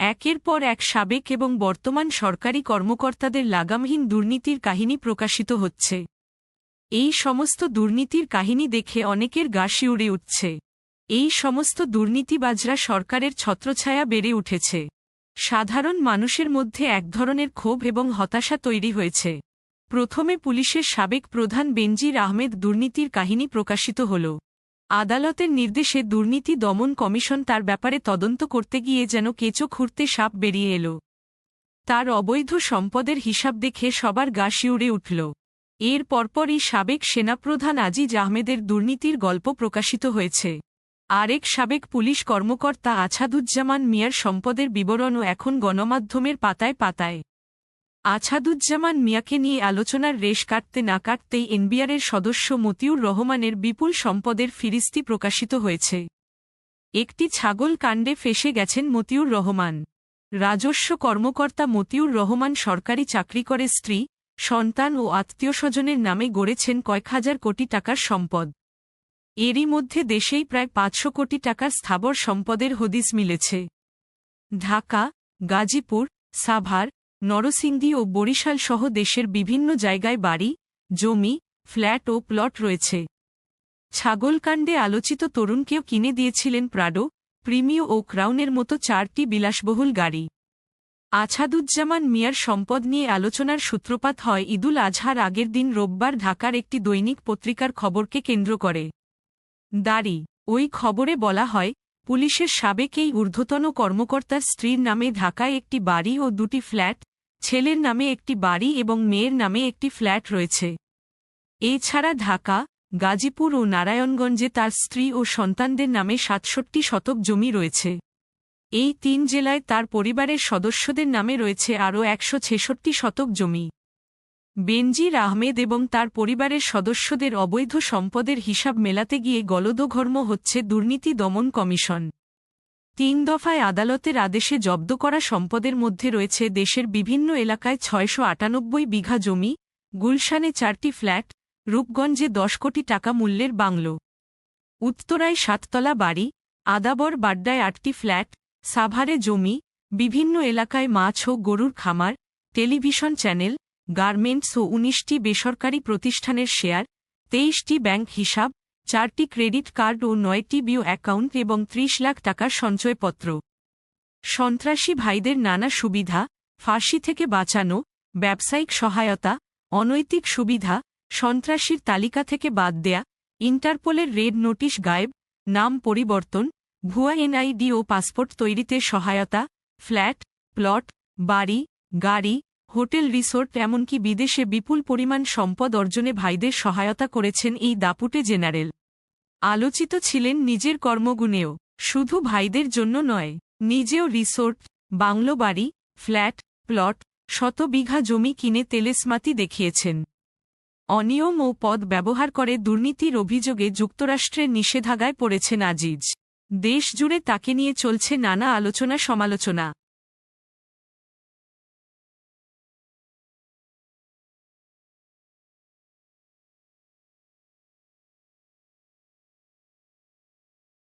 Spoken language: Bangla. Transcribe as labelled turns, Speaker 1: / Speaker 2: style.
Speaker 1: একের পর এক সাবেক এবং বর্তমান সরকারি কর্মকর্তাদের লাগামহীন দুর্নীতির কাহিনী প্রকাশিত হচ্ছে। এই সমস্ত দুর্নীতির কাহিনী দেখে অনেকের গা শিউড়ে উঠছে। এই সমস্ত দুর্নীতিবাজরা সরকারের ছত্রছায়া বেড়ে উঠেছে। সাধারণ মানুষের মধ্যে এক ধরনের ক্ষোভ এবং হতাশা তৈরি হয়েছে। প্রথমে পুলিশের সাবেক প্রধান বেনজির আহমেদ দুর্নীতির কাহিনী প্রকাশিত হল। আদালতের নির্দেশে দুর্নীতি দমন কমিশন তার ব্যাপারে তদন্ত করতে গিয়ে যেন কেঁচো খুঁড়তে সাপ বেরিয়ে এল। তার অবৈধ সম্পদের হিসাব দেখে সবার গা শিউড়ে উঠল। এর পরপরই সাবেক সেনাপ্রধান আজিজ আহমেদের দুর্নীতির গল্প প্রকাশিত হয়েছে। আরেক সাবেক পুলিশ কর্মকর্তা আছাদুজ্জামান মিয়ার সম্পদের বিবরণও এখন গণমাধ্যমের পাতায় পাতায়। আছাদুজ্জামান মিয়াকে নিয়ে আলোচনার রেশ কাটতে না কাটতেই এনবিআরের সদস্য মতিউর রহমানের বিপুল সম্পদের ফিরিস্তি প্রকাশিত হয়েছে। একটি ছাগল কাণ্ডে ফেসে গেছেন মতিউর রহমান। রাজস্ব কর্মকর্তা মতিউর রহমান সরকারি চাকরি করে স্ত্রী, সন্তান ও আত্মীয়স্বজনের নামে গড়েছেন কয়েক হাজার কোটি টাকার সম্পদ। এরই মধ্যে দেশেই প্রায় পাঁচশো কোটি টাকার স্থাবর সম্পদের হদিস মিলেছে। ঢাকা, গাজীপুর, সাভার নরসিংদী ও বরিশাল সহ দেশের বিভিন্ন জায়গায় বাড়ি, জমি, ফ্ল্যাট ও প্লট রয়েছে। ছাগলকাণ্ডে আলোচিত তরুণকেও কিনে দিয়েছিলেন প্রাডো প্রিমিও ও ক্রাউনের মতো চারটি বিলাসবহুল গাড়ি। আছাদুজ্জামান মিয়ার সম্পদ নিয়ে আলোচনার সূত্রপাত হয় ঈদুল আজহার আগের দিন রোববার ঢাকার একটি দৈনিক পত্রিকার খবরকে কেন্দ্র করে। দাড়ি, ওই খবরে বলা হয়, পুলিশের সাবেক এই ঊর্ধ্বতন কর্মকর্তার স্ত্রীর নামে ঢাকায় একটি বাড়ি ও দুটি ফ্ল্যাট ছেলের নামে একটি বাড়ি এবং মেয়ের নামে একটি ফ্ল্যাট রয়েছে। এছাড়া ঢাকা, গাজীপুর ও নারায়ণগঞ্জে তার স্ত্রী ও সন্তানদের নামে সাতষট্টি শতক জমি রয়েছে। এই তিন জেলায় তার পরিবারের সদস্যদের নামে রয়েছে আরও একশো ছেষট্টি শতক জমি। বেনজির আহমেদ এবং তার পরিবারের সদস্যদের অবৈধ সম্পদের হিসাব মেলাতে গিয়ে গলদঘর্ম হচ্ছে দুর্নীতি দমন কমিশন। তিন দফায় আদালতের আদেশে জব্দ করা সম্পদের মধ্যে রয়েছে দেশের বিভিন্ন এলাকায় ছয়শো আটানব্বই বিঘা জমি, গুলশানে চারটি ফ্ল্যাট, রূপগঞ্জে দশ কোটি টাকা মূল্যের বাংলো। উত্তরায় সাততলা বাড়ি, আদাবর বাড্ডায় আটটি ফ্ল্যাট, সাভারে জমি, বিভিন্ন এলাকায় মাছ ও গরুর খামার, টেলিভিশন চ্যানেল, গার্মেন্টস ও উনিশটি বেসরকারি প্রতিষ্ঠানের শেয়ার, তেইশটি ব্যাংক হিসাব চারটি ক্রেডিট কার্ড ও নয়টি বিও অ্যাকাউন্ট এবং ত্রিশ লাখ টাকার সঞ্চয়পত্র। সন্ত্রাসী ভাইদের নানা সুবিধা, ফাঁসি থেকে বাঁচানো, ব্যবসায়িক সহায়তা, অনৈতিক সুবিধা, সন্ত্রাসীর তালিকা থেকে বাদ দেয়া, ইন্টারপোলের রেড নোটিশ গায়েব, নাম পরিবর্তন, ভুয়া এনআইডি ও পাসপোর্ট তৈরিতে সহায়তা, ফ্ল্যাট, প্লট, বাড়ি, গাড়ি হোটেল রিসোর্ট এমনকি বিদেশে বিপুল পরিমাণ সম্পদ অর্জনে ভাইদের সহায়তা করেছেন এই দাপুটে জেনারেল। আলোচিত ছিলেন নিজের কর্মগুণেও, শুধু ভাইদের জন্য নয়, নিজেও রিসোর্ট, বাংলো বাড়ি, ফ্ল্যাট, প্লট, শত বিঘা জমি কিনে তেলেসমাতি দেখিয়েছেন। অনিয়ম ও পদ ব্যবহার করে দুর্নীতির অভিযোগে যুক্তরাষ্ট্রের নিষেধাজ্ঞায় পড়েছেন আজিজ। দেশ জুড়ে তাকে নিয়ে চলছে নানা আলোচনা সমালোচনা